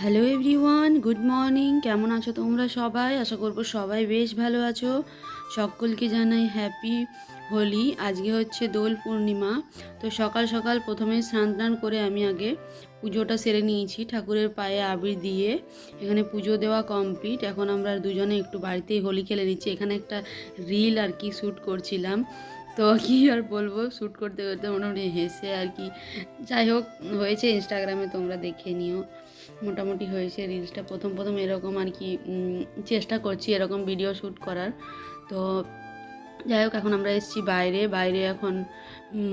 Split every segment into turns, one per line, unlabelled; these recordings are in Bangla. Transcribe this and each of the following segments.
হ্যালো এভরিওয়ান গুড মর্নিং কেমন আছো তোমরা সবাই? আশা করব সবাই বেশ ভালো আছো। সকলকে জানাই হ্যাপি হোলি। আজকে হচ্ছে দোল পূর্ণিমা। তো সকাল সকাল প্রথমে স্নান টান করে আমি আগে পুজোটা সেরে নিয়েছি ঠাকুরের পায়ে আবির দিয়ে। এখানে পুজো দেওয়া কমপ্লিট এখন আমরা দুজনে একটু বাড়িতেই হোলি খেলে নিচ্ছি। এখানে একটা রিল আর কি শ্যুট করছিলাম। তো কি আর বলব? শ্যুট করতে করতে মোটামুটি হেসে আর কি। যাই হোক, হয়েছে ইনস্টাগ্রামে তোমরা দেখে নিও। মোটামুটি হয়েছে রিলসটা প্রথম প্রথম এরকম আর কি চেষ্টা করছি এরকম ভিডিও শ্যুট করার। তো যাই হোক, এখন আমরা এসেছি বাইরে। বাইরে এখন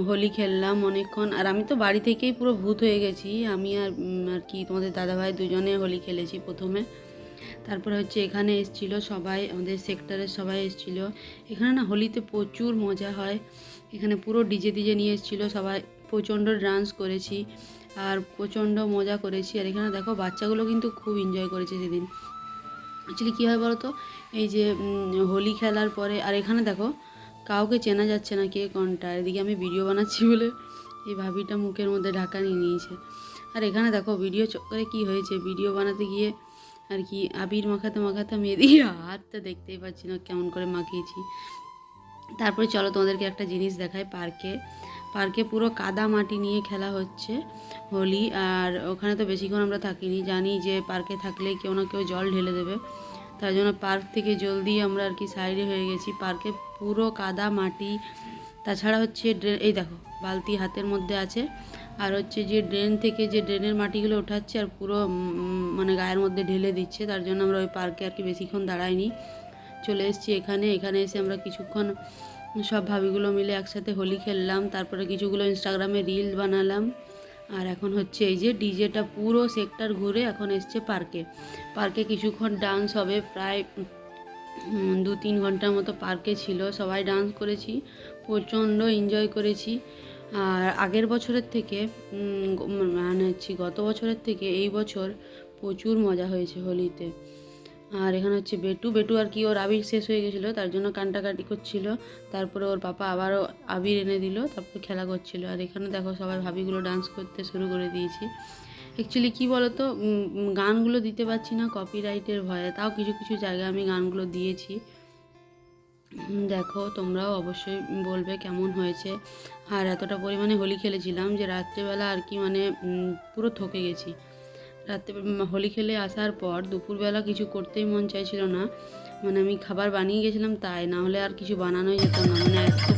হোলি খেললাম অনেকক্ষণ। আর আমি তো বাড়ি থেকেই পুরো ভূত হয়ে গেছি। আমি আর আর কি তোমাদের দাদাভাই দুজনে হোলি খেলেছি প্রথমে। তারপরে হচ্ছে এখানে এসেছিল সবাই, আমাদের সেক্টরের সবাই এসেছিল। এখানে না হোলিতে প্রচুর মজা হয়। এখানে পুরো ডিজে ডিজে নিয়ে এসেছিল সবাই। প্রচণ্ড ডান্স করেছি আর প্রচণ্ড মজা করেছি। আর এখানে দেখো বাচ্চাগুলো কিন্তু খুব এনজয় করেছে সেদিন। অ্যাকচুয়ালি কী হয় বলো তো এই যে হোলি খেলার পরে, আর এখানে দেখো কাউকে চেনা যাচ্ছে না কে কোনটা। এদিকে আমি ভিডিও বানাচ্ছি বলে এই ভাবিটা মুখের মধ্যে ঢাকা নিয়ে নিয়েছে। আর এখানে দেখো ভিডিও চক্করে কি হয়েছে? ভিডিও বানাতে গিয়ে আর কি, আবির মাখাতে মাখাতে আমি এদিকে হাতটা দেখতেই পাচ্ছি না কেমন করে মাখিয়েছি। তারপরে চলো তোমাদেরকে একটা জিনিস দেখাই পার্কে। পার্কে পুরো কাদা মাটি নিয়ে খেলা হচ্ছে হোলি, আর ওখানে তো বেশিক্ষণ আমরা থাকিনি। জানি যে পার্কে থাকলে কেউ না কেউ জল ঢেলে দেবে। তার জন্য পার্ক থেকে জলদি আমরা আর কি সাইডে হয়ে গেছি। পার্কে পুরো কাদা মাটি, তাছাড়া হচ্ছে এই দেখো, বালতি হাতের মধ্যে আছে। আর হচ্ছে যে ড্রেন থেকে যে ড্রেনের মাটিগুলো ওঠাচ্ছে আর পুরো মানে গায়ের মধ্যে ঢেলে দিচ্ছে, তার জন্য আমরা ওই পার্কে আর কি বেশিক্ষণ দাঁড়াইনি। চলে এসেছি এখানে এখানে এসে আমরা কিছুক্ষণ সব ভাবিগুলো মিলে একসাথে হোলি খেললাম, তারপরে কিছুগুলো ইনস্টাগ্রামে রিল বানালাম। আর এখন হচ্ছে এই যে ডিজেটা পুরো সেক্টর ঘুরে এখন এসছে পার্কে। পার্কে কিছুক্ষণ ডান্স হবে, প্রায় দু তিন ঘণ্টার মতো পার্কে ছিল, সবাই ডান্স করেছি, প্রচণ্ড এনজয় করেছি। আর আগের বছরের থেকে মানে হচ্ছে গত বছরের থেকে এই বছর প্রচুর মজা হয়েছে হোলিতে। আর এখানে হচ্ছে বেটু বেটু আর কি ওর আবির শেষ হয়ে গেছিল তার জন্য কান্টাকাটি করছিল। তারপরে ওর পাপা আবারও আবির এনে দিল তারপর খেলা করছিল। আর এখানে দেখো সবাই ভাবিগুলো ডান্স করতে শুরু করে দিয়েছি। অ্যাকচুয়ালি কী বলো তো উম, উম, গানগুলো দিতে পারছি না কপিরাইটের ভয়ে। তাও কিছু কিছু জায়গায় আমি গানগুলো দিয়েছি। দেখো, তোমরাও অবশ্যই বলবে কেমন হয়েছে। আর এতটা পরিমাণে হোলি খেলেছিলাম যে রাত্রেবেলা আর কি মানে পুরো থকে গেছি। রাত্রে হোলি খেলে আসার পর দুপুরবেলা কিছু করতেই মন চাইছিল না। মানে আমি খাবার বানিয়ে গেছিলাম, তাই না হলে আর কিছু বানানোই যেত না। মানে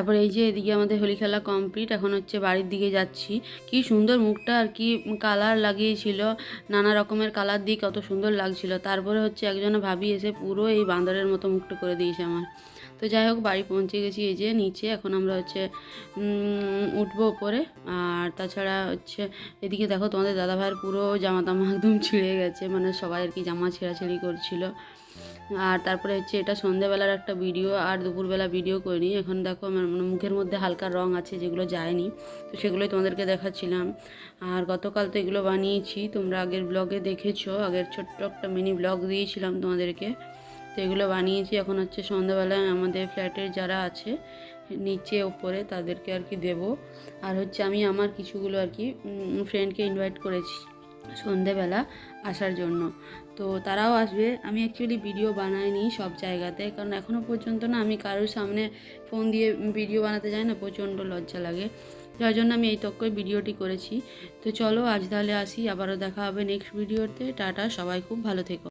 তারপরে এই যে এদিকে আমাদের হোলি খেলা কমপ্লিট এখন হচ্ছে বাড়ির দিকে যাচ্ছি। কি সুন্দর মুখটা আর কি কালার লাগিয়েছিল, নানা রকমের কালার দিয়ে কত সুন্দর লাগছিল। তারপরে হচ্ছে একজন ভাবি এসে পুরো এই বান্দরের মতো মুখটা করে দিয়েছে আমার। তো যাই হোক, বাড়ি পৌঁছে গেছি। এই যে নিচে, এখন আমরা হচ্ছে উঠবো ওপরে। আর তাছাড়া হচ্ছে, এদিকে দেখো তোমাদের দাদাভাইয়ের পুরো জামা তামা একদম ছিঁড়ে গেছে। মানে সবাই আর কি জামা ছেঁড়াছেড়ি করছিল। আর তারপরে হচ্ছে, এটা সন্ধেবেলার একটা ভিডিও আর দুপুরবেলা ভিডিও করিনি। এখন দেখো, আমার মানে মুখের মধ্যে হালকা রং আছে, যেগুলো যায়নি। তো সেগুলোই তোমাদেরকে দেখাচ্ছিলাম। আর গতকাল তো এগুলো বানিয়েছি। তোমরা আগের ব্লগে দেখেছ। আগের ছোট্ট একটা মিনি ব্লগ দিয়েছিলাম তোমাদেরকে। তো এগুলো বানিয়েছি। এখন হচ্ছে সন্ধ্যাবেলায় আমাদের ফ্ল্যাটের যারা আছে, নিচে ওপরে তাদেরকে আর কি দেবো। আর হচ্ছে আমি আমার কিছুগুলো আর কি ফ্রেন্ডকে ইনভাইট করেছি সন্ধেবেলা আসার জন্য। তো তারাও আসবে। আমি অ্যাকচুয়ালি ভিডিও বানাইনি সব জায়গাতে, কারণ এখনও পর্যন্ত না আমি কারোর সামনে ফোন দিয়ে ভিডিও বানাতে যাই না, প্রচণ্ড লজ্জা লাগে। যার জন্য আমি এই তক্কই ভিডিওটি করেছি। তো চলো আজ তাহলে আসি, আবারও দেখা হবে নেক্সট ভিডিওতে টাটা, সবাই খুব ভালো থেকো।